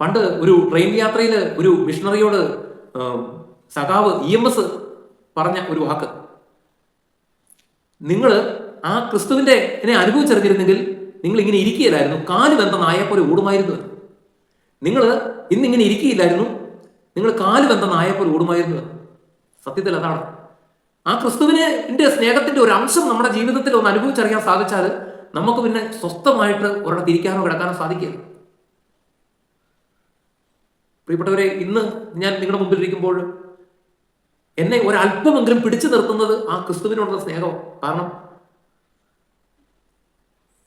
പണ്ട് ഒരു ട്രെയിൻ യാത്രയിൽ ഒരു മിഷണറിയോട് സഖാവ് ഇ എം എസ് പറഞ്ഞ ഒരു വാക്ക്. നിങ്ങൾ ആ ക്രിസ്തുവിന്റെ എന്നെ അനുഭവിച്ചറിഞ്ഞിരുന്നെങ്കിൽ നിങ്ങൾ ഇങ്ങനെ ഇരിക്കുകയില്ലായിരുന്നു. കാൽ വെന്ത പോലെ ഓടുമായിരുന്നു നിങ്ങൾ ഇന്നിങ്ങനെ ഇരിക്കുകയില്ലായിരുന്നു. നിങ്ങൾ കാൽ വെന്ത പോലെ ഓടുമായിരുന്നു. സത്യത്തിൽ അതാണ്. ആ ക്രിസ്തുവിനെ സ്നേഹത്തിന്റെ ഒരു അംശം നമ്മുടെ ജീവിതത്തിൽ ഒന്ന് അനുഭവിച്ചറിയാൻ സാധിച്ചാൽ നമുക്ക് പിന്നെ സ്വസ്ഥമായിട്ട് ഒരിടത്ത് ഇരിക്കാനോ കിടക്കാനോ സാധിക്കില്ല. പ്രിയപ്പെട്ടവരെ ഇന്ന് ഞാൻ നിങ്ങളുടെ മുമ്പിൽ ഇരിക്കുമ്പോൾ എന്നെ ഒരല്പമെങ്കിലും പിടിച്ചു നിർത്തുന്നത് ആ ക്രിസ്തുവിനോടുള്ള സ്നേഹം കാരണം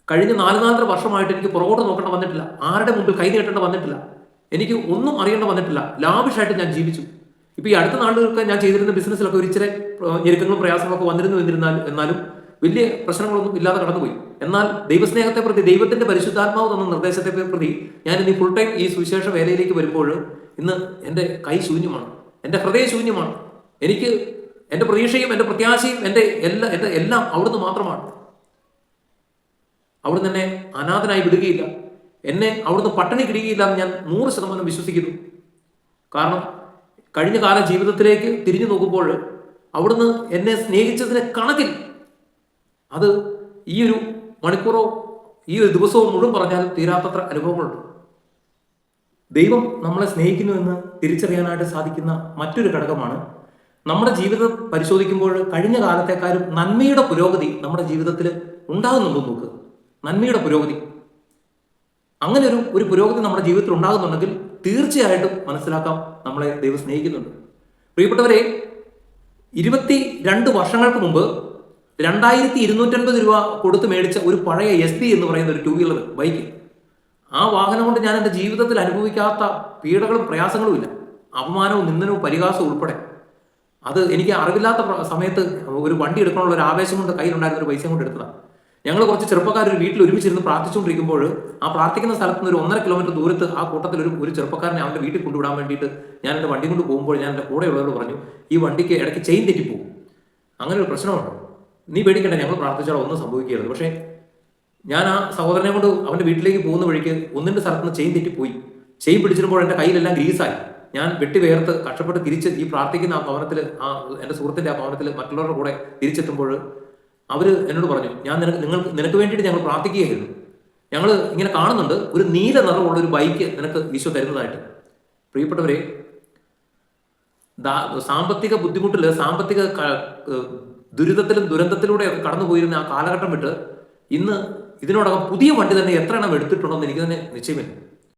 കഴിഞ്ഞ നാല് നാലര വർഷമായിട്ട് എനിക്ക് പുറകോട്ട് നോക്കേണ്ട വന്നിട്ടില്ല. ആരുടെ മുമ്പിൽ കൈ നീട്ടേണ്ട വന്നിട്ടില്ല. എനിക്ക് ഒന്നും അറിയേണ്ട വന്നിട്ടില്ല. ലാവിഷായിട്ട് ഞാൻ ജീവിച്ചു. ഇപ്പൊ ഈ അടുത്ത നാളുകൾക്ക് ഞാൻ ചെയ്തിരുന്ന ബിസിനസ്സിലൊക്കെ ഒരു ഇച്ചിരി ഏഹ്, ഞെരുക്കങ്ങളും പ്രയാസങ്ങളൊക്കെ വന്നിരുന്നു എന്നിരുന്നാൽ എന്നാലും വലിയ പ്രശ്നങ്ങളൊന്നും ഇല്ലാതെ കടന്നുപോയി. എന്നാൽ ദൈവസ്നേഹത്തെ പ്രതി ദൈവത്തിന്റെ പരിശുദ്ധാത്മാവ് തന്ന നിർദ്ദേശത്തെ പ്രതി ഞാൻ ഇനി ഫുൾ ടൈം ഈ സുവിശേഷ വേലയിലേക്ക് വരുമ്പോൾ ഇന്ന് എന്റെ കൈ ശൂന്യമാണ്. എന്റെ ഹൃദയ ശൂന്യമാണ്. എനിക്ക് എന്റെ പ്രതീക്ഷയും എന്റെ പ്രത്യാശയും എന്റെ എല്ലാ എന്റെ എല്ലാം അവിടുന്ന് മാത്രമാണ്. അവിടുന്ന് എന്നെ അനാഥനായി വിടുകയില്ല. എന്നെ അവിടുന്ന് പട്ടിണി കിടുകയില്ല എന്ന് ഞാൻ നൂറ് ശതമാനം വിശ്വസിക്കുന്നു. കാരണം കഴിഞ്ഞ കാല ജീവിതത്തിലേക്ക് തിരിഞ്ഞു നോക്കുമ്പോൾ അവിടുന്ന് എന്നെ സ്നേഹിച്ചതിന് കണക്കിൽ അത് ഈ ഒരു മണിക്കൂറോ ഈ ഒരു ദിവസവും മുഴുവൻ പറഞ്ഞാൽ തീരാത്തത്ര അനുഭവങ്ങളുണ്ട്. ദൈവം നമ്മളെ സ്നേഹിക്കുന്നു എന്ന് തിരിച്ചറിയാനായിട്ട് സാധിക്കുന്ന മറ്റൊരു ഘടകമാണ് നമ്മുടെ ജീവിതം പരിശോധിക്കുമ്പോൾ കഴിഞ്ഞ കാലത്തെക്കാളും നന്മയുടെ പുരോഗതി നമ്മുടെ ജീവിതത്തിൽ ഉണ്ടാകുന്നുണ്ടോ നോക്ക്. നന്മയുടെ പുരോഗതി. അങ്ങനെ ഒരു ഒരു പുരോഗതി നമ്മുടെ ജീവിതത്തിൽ ഉണ്ടാകുന്നുണ്ടെങ്കിൽ തീർച്ചയായിട്ടും മനസ്സിലാക്കാം നമ്മളെ ദൈവം സ്നേഹിക്കുന്നുണ്ട്. പ്രിയപ്പെട്ടവരെ ഇരുപത്തി രണ്ട് വർഷങ്ങൾക്ക് മുമ്പ് രണ്ടായിരത്തി ഇരുന്നൂറ്റൻപത് രൂപ കൊടുത്ത് മേടിച്ച ഒരു പഴയ എസ് പി എന്ന് പറയുന്ന ഒരു ടൂ വീലർ ബൈക്ക് ആ വാഹനം കൊണ്ട് ഞാൻ എന്റെ ജീവിതത്തിൽ അനുഭവിക്കാത്ത പീഡകളും പ്രയാസങ്ങളും ഇല്ല. അപമാനവും നിന്ദനവും പരിഹാസവും ഉൾപ്പെടെ. അത് എനിക്ക് അറിവില്ലാത്ത സമയത്ത് ഒരു വണ്ടി എടുക്കാനുള്ള ഒരു ആവേശം കൊണ്ട് കയ്യിലുണ്ടായിരുന്ന ഒരു പൈസ കൊണ്ട് എടുത്തതാണ്. ഞങ്ങൾ കുറച്ച് ചെറുപ്പക്കാർ ഒരു വീട്ടിൽ ഒരുമിച്ചിരുന്ന് പ്രാർത്ഥിച്ചുകൊണ്ടിരിക്കുമ്പോൾ ആ പ്രാർത്ഥിക്കുന്ന സ്ഥലത്ത് നിന്ന് ഒരു ഒന്നര കിലോമീറ്റർ ദൂരത്ത് ആ കൂട്ടത്തിൽ ഒരു ഒരു ചെറുപ്പക്കാരനെ അവന്റെ വീട്ടിൽ കൊണ്ടുവിടാൻ വേണ്ടിയിട്ട് ഞാൻ എന്റെ വണ്ടി കൊണ്ട് പോകുമ്പോൾ ഞാൻ എന്റെ കൂടെയുള്ളവരോട് പറഞ്ഞു ഈ വണ്ടിക്ക് ഇടയ്ക്ക് ചെയിൻ തെറ്റിപ്പോകും. അങ്ങനെ ഒരു പ്രശ്നമുണ്ട്. നീ പേടിക്കണ്ട ഞങ്ങൾ പ്രാർത്ഥിച്ചാൽ ഒന്നും സംഭവിക്കരുത്. പക്ഷേ ഞാൻ ആ സഹോദരനെ കൊണ്ട് അവന്റെ വീട്ടിലേക്ക് പോകുന്ന വഴിക്ക് ഒന്നിന്റെ സ്ഥലത്ത് നിന്ന് ചെയിൻ തെറ്റിപ്പോയി ചെയിൻ പിടിച്ചിരുമ്പോൾ എന്റെ കയ്യിലെല്ലാം ഗ്രീസായി. ഞാൻ വെട്ടി വേർത്ത് കഷ്ടപ്പെട്ട് തിരിച്ച് ഈ പ്രാർത്ഥിക്കുന്ന ആ ഭവനത്തിൽ ആ എന്റെ സുഹൃത്തിന്റെ ആ ഭവനത്തിൽ മറ്റുള്ളവരുടെ കൂടെ തിരിച്ചെത്തുമ്പോൾ അവർ എന്നോട് പറഞ്ഞു ഞാൻ നിനക്ക് നിങ്ങൾക്ക് നിനക്ക് വേണ്ടിയിട്ട് ഞങ്ങൾ പ്രാർത്ഥിക്കുകയായിരുന്നു. ഞങ്ങൾ ഇങ്ങനെ കാണുന്നുണ്ട്. ഒരു നീല നിറമുള്ള ഒരു ബൈക്ക് നിനക്ക് ഈശോ തരുന്നതായിട്ട്. പ്രിയപ്പെട്ടവരെ സാമ്പത്തിക ബുദ്ധിമുട്ടിൽ സാമ്പത്തിക ദുരിതത്തിലും ദുരന്തത്തിലൂടെ ഒക്കെ കടന്നുപോയിരുന്ന ആ കാലഘട്ടം വിട്ട് ഇന്ന് ഇതിനോടകം പുതിയ വണ്ടി തന്നെ എത്ര എണ്ണം എടുത്തിട്ടുണ്ടോ എന്ന് എനിക്ക് തന്നെ നിശ്ചയമില്ല.